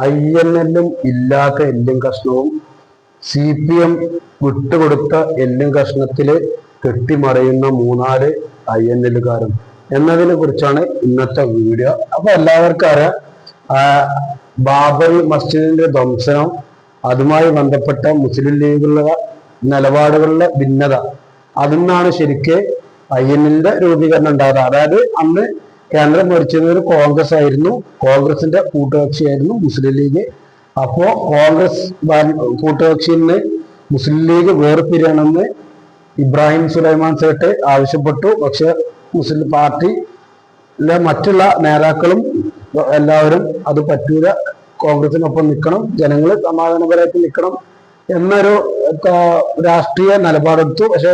I N എല്ലും ഇല്ലാത്ത എല്ലും കഷ്ണവും സി പി എം വിട്ടുകൊടുത്ത എല്ലും കഷ്ണത്തിൽ കെട്ടിമറയുന്ന മൂന്നാൽ ഐ എൻ എല്ലുകാരും. എന്നതിനെ കുറിച്ചാണ് ഇന്നത്തെ വീഡിയോ. അപ്പൊ എല്ലാവർക്കും അറിയാം ബാബറി മസ്ജിദിന്റെ ധ്വംസനം അതുമായി ബന്ധപ്പെട്ട മുസ്ലിം ലീഗുള്ള നിലപാടുകളിലെ ഭിന്നത. അതിൽ നിന്നാണ് ശരിക്ക് ഐ എൻ എല്ലിന്റെ രൂപീകരണം ഉണ്ടായത്. അതായത് അന്ന് കേന്ദ്രം ഭരിച്ചിരുന്നത് കോൺഗ്രസ് ആയിരുന്നു. കോൺഗ്രസിന്റെ കൂട്ടുകക്ഷിയായിരുന്നു മുസ്ലിം ലീഗ്. അപ്പോ കോൺഗ്രസ് കൂട്ടുകക്ഷിയിൽ നിന്ന് മുസ്ലിം ലീഗ് വേർപിരിയണമെന്ന് ഇബ്രാഹിം സുലൈമാൻ സേട്ട് ആവശ്യപ്പെട്ടു. പക്ഷെ മുസ്ലിം പാർട്ടിയിലെ മറ്റുള്ള നേതാക്കളും എല്ലാവരും അത് പറ്റൂല. കോൺഗ്രസിനൊപ്പം നിൽക്കണം. ജനങ്ങൾ സമാധാനപരമായിട്ട് നിൽക്കണം എന്നൊരു രാഷ്ട്രീയ നിലപാടെടുത്തു. പക്ഷെ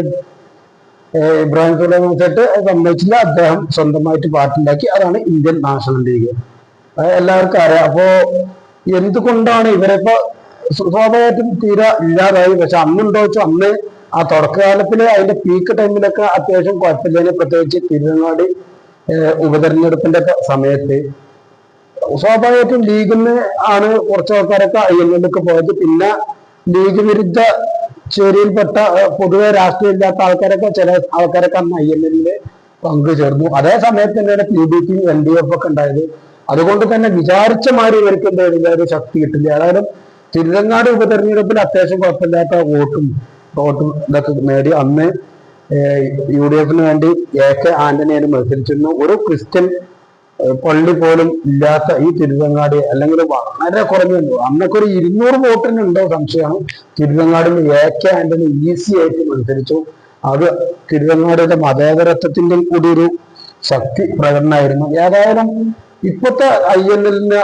ഇബ്രാഹിം സുലൈമാൻ നോക്കിയിട്ട് സമ്മതിച്ചില്ല. അദ്ദേഹം സ്വന്തമായിട്ട് പാർട്ടി ഉണ്ടാക്കി അതാണ് ഇന്ത്യൻ നാഷണൽ ലീഗ്. എല്ലാവർക്കും അറിയാം. അപ്പോ എന്തുകൊണ്ടാണ് ഇവരിപ്പോ സ്വാഭാവികമായിട്ടും തീരെ ഇല്ലാതായി? പക്ഷെ അന്നുണ്ടോ വെച്ചാൽ അന്ന് ആ തുടക്കകാലത്തിൽ അതിന്റെ പീക്ക് ടൈമിലൊക്കെ അത്യാവശ്യം കുഴപ്പമില്ല പ്രത്യേകിച്ച് തിരുവങ്ങാട് ഉപതെരഞ്ഞെടുപ്പിന്റെ ഒക്കെ സമയത്ത്. സ്വാഭാവികമായിട്ടും ലീഗിന് ആണ് കുറച്ച് ആൾക്കാരൊക്കെ ഐ എൻ എല്ലൊക്കെ പോയത്. പിന്നെ ലീഗ് വിരുദ്ധ ചേരിയിൽപ്പെട്ട പൊതുവെ രാഷ്ട്രീയം ഇല്ലാത്ത ആൾക്കാരൊക്കെ ചില ആൾക്കാരൊക്കെ അന്ന് ഐ എൻ എല്ലിൽ പങ്കുചേർന്നു. അതേ സമയത്ത് തന്നെയാണ് P D P L D F ഒക്കെ ഉണ്ടായത്. അതുകൊണ്ട് തന്നെ വിചാരിച്ച മാതിരി ഇവർക്ക് എന്തായാലും ഒരു ശക്തി കിട്ടില്ല. ഏതായാലും തിരുവങ്ങാട് ഉപതെരഞ്ഞെടുപ്പിൽ അത്യാവശ്യം കുഴപ്പമില്ലാത്ത വോട്ടും വോട്ടും ഇതൊക്കെ നേടി. അന്ന് യു ഡി എഫിന് വേണ്ടി എ കെ ആന്റണിയാണ് മത്സരിച്ചിരുന്നു. ഒരു ക്രിസ്ത്യൻ പള്ളി പോലും ഇല്ലാത്ത ഈ തിരുവങ്ങാടി അല്ലെങ്കിൽ വളരെ കുറഞ്ഞുണ്ടോ. അന്നൊക്കെ ഒരു ഇരുന്നൂറ് വോട്ടിനുണ്ടോ സംശയമാണ്. തിരുവങ്ങാടിൽ എ കെ ആന്റണി ഈസി ആയിട്ട് മത്സരിച്ചു. അത് തിരുവങ്ങാടിയുടെ മതേതരത്വത്തിന്റെ കൂടി ഒരു ശക്തി പ്രകടനമായിരുന്നു. ഏതായാലും ഇപ്പോഴത്തെ ഐ എൻ എല്ലിന്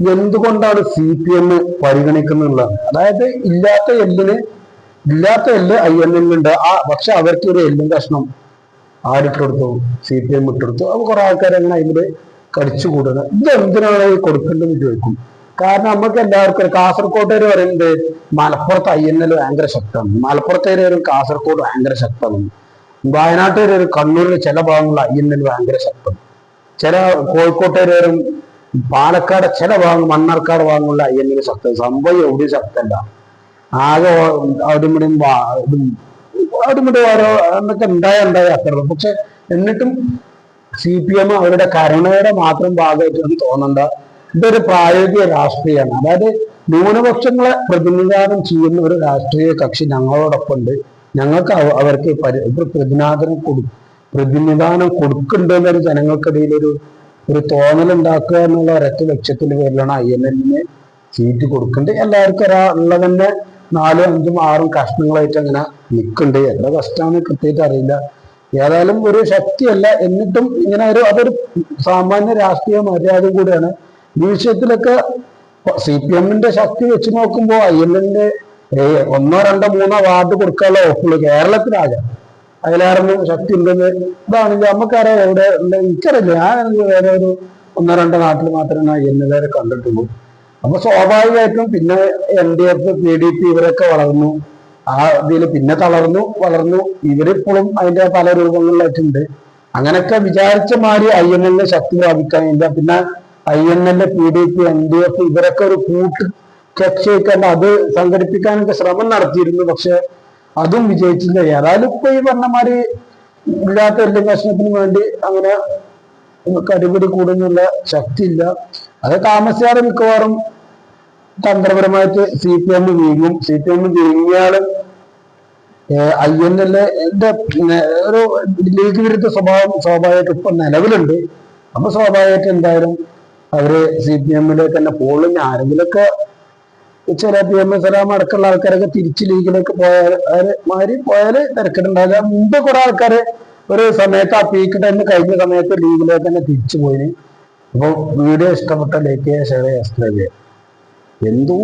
എന്തുകൊണ്ടാണ് സി പി എം പരിഗണിക്കുന്നുള്ളത്? അതായത് ഇല്ലാത്ത എല്ലിന് ഇല്ലാത്ത എല്ല് ഐ എൻ എല്ലുണ്ട് ആ പക്ഷെ അവർക്ക് ഒരു എല്ലും കഷ്ണം ആരിട്ടെടുത്തു സി പി എം ഇട്ടെടുത്തു അപ്പൊ കുറെ ആൾക്കാർ അങ്ങനെ അതിൽ കടിച്ചു കൂടുന്നത് ഇത് എന്തിനാണ് ഈ കൊടുക്കേണ്ടതെന്ന് ചോദിക്കും. കാരണം നമുക്ക് എല്ലാവർക്കും കാസർകോട്ടുകാർ പറയുന്നത് മലപ്പുറത്ത് ഐ എൻ എൽ ഭയങ്കര ശക്തമാണ്. മലപ്പുറത്തേര് വരും കാസർഗോഡ് ഭയങ്കര ശക്തമാണ്. വയനാട്ടുകാർ വരും കണ്ണൂരിൽ ചില ഭാഗങ്ങളിൽ ഐ എൻ എൽ ഭയങ്കര ശക്തം ചില കോഴിക്കോട്ടുകാർ വരും പാലക്കാട് ചില ഭാഗം മണ്ണാർക്കാട് ഭാഗങ്ങളിൽ ഐ എൻ എൽ ശക്തം സംഭവം എവിടെയും ശക്തല്ല ആകെ അവിടെയും ഇവിടെയും അവിടെ ഇവിടെ ഓരോ എന്നൊക്കെ ഉണ്ടായ ഉണ്ടായ അത്രയുള്ളൂ പക്ഷെ എന്നിട്ടും സി പി എം അവരുടെ കരുണയുടെ മാത്രം ഭാഗമായിട്ടാണ് തോന്നണ്ട ഇതൊരു പ്രായോഗിക രാഷ്ട്രീയമാണ്. അതായത് ന്യൂനപക്ഷങ്ങളെ പ്രതിനിധാനം ചെയ്യുന്ന ഒരു രാഷ്ട്രീയ കക്ഷി ഞങ്ങളോടൊപ്പം ഉണ്ട്. ഞങ്ങൾക്ക് അവർക്ക് പ്രതിനാദനം കൊടു പ്രതിനിധാനം കൊടുക്കണ്ടെന്നൊരു ജനങ്ങൾക്കിടയിൽ ഒരു ഒരു തോന്നലുണ്ടാക്കുക എന്നുള്ള ഒരൊറ്റ ലക്ഷ്യത്തിന്റെ പേരിലാണ് ഐ എൻ എല്ലിന് സീറ്റ് കൊടുക്കേണ്ടത് എല്ലാവർക്കും ഒരാ ഉള്ളത് തന്നെ നാലും അഞ്ചും ആറും കഷ്ണങ്ങളായിട്ട് അങ്ങനെ നിൽക്കുന്നുണ്ട് എത്ര കഷ്ടമാണ് കൃത്യമായിട്ട് അറിയില്ല. ഏതായാലും ഒരു ശക്തിയല്ല. എന്നിട്ടും ഇങ്ങനെ ഒരു അതൊരു സാമാന്യ രാഷ്ട്രീയ മര്യാദ കൂടിയാണ്. ഈ വിഷയത്തിലൊക്കെ സി പി എമ്മിന്റെ ശക്തി വെച്ച് നോക്കുമ്പോൾ ഐ എൻ എല്ലിന്റെ ഒന്നോ രണ്ടോ മൂന്നോ വാർഡ് കൊടുക്കാനുള്ള ഓപ്പുള്ളൂ കേരളത്തിലാകെ അതിലായിരുന്നു ശക്തി ഉണ്ടെന്ന് ഇതാണെങ്കിൽ നമുക്കറിയാം എവിടെ എനിക്കറിയില്ല. ഞാൻ വേറെ ഒരു ഒന്നോ രണ്ടോ നാട്ടിൽ മാത്രമേ ഐ എ കണ്ടിട്ടുള്ളൂ. അപ്പൊ സ്വാഭാവികമായിട്ടും പിന്നെ N D F P D P ഇവരൊക്കെ വളർന്നു. ആ ഇതിൽ പിന്നെ തളർന്നു വളർന്നു. ഇവരിപ്പോഴും അതിന്റെ പല രൂപങ്ങളിലായിട്ടുണ്ട്. അങ്ങനെയൊക്കെ വിചാരിച്ച മാതിരി ഐ എൻ എല്ലിനെ ശക്തി പ്രാപിക്കാനില്ല പിന്നെ I N L P D P N D F ഇവരൊക്കെ ഒരു കൂട്ട് കക്ഷിയൊക്കെ അത് സംഘടിപ്പിക്കാനൊക്കെ ശ്രമം നടത്തിയിരുന്നു. പക്ഷെ അതും വിജയിച്ചില്ല. ഏതായാലും ഇപ്പൊ ഈ പറഞ്ഞ മാതിരി ഇല്ലാത്ത എല്ലും പ്രശ്നത്തിന് വേണ്ടി അങ്ങനെ കടിപിടി കൂടുന്നുള്ള ശക്തിയില്ല. അത് താമസിയാതെ മിക്കവാറും തന്ത്രപരമായിട്ട് സി പി എം വീങ്ങും സി പി എം വീങ്ങിയാലും ഐ എൻ എൽ എന്റെ ഒരു ലീഗ് വിരുദ്ധ സ്വഭാവം സ്വാഭാവികമായിട്ട് ഇപ്പൊ നിലവിലുണ്ട്. അപ്പൊ സ്വാഭാവികമായിട്ട് എന്തായാലും അവർ സി പി എമ്മിലേക്ക് തന്നെ പോകും ആരെങ്കിലൊക്കെ ചില പി എം എസ് എല്ലാം അടക്കമുള്ള ആൾക്കാരൊക്കെ തിരിച്ച് ലീഗിലേക്ക് പോയാൽ മാറി പോയാൽ തിരക്കിട്ടുണ്ടാവില്ല. മുമ്പ് കുറെ ആൾക്കാര് ഒരു സമയത്ത് ആ പീക്ക് ടൈം കഴിഞ്ഞ സമയത്ത് ലീഗിലേക്ക് തന്നെ തിരിച്ചു പോയിന്. അപ്പോൾ വീഡിയോ ഇഷ്ടപ്പെട്ട ലൈക്ക് ചെയ്യുക ഷെയർ ചെയ്യുക സബ്സ്ക്രൈബ് ചെയ്യുക എന്തോ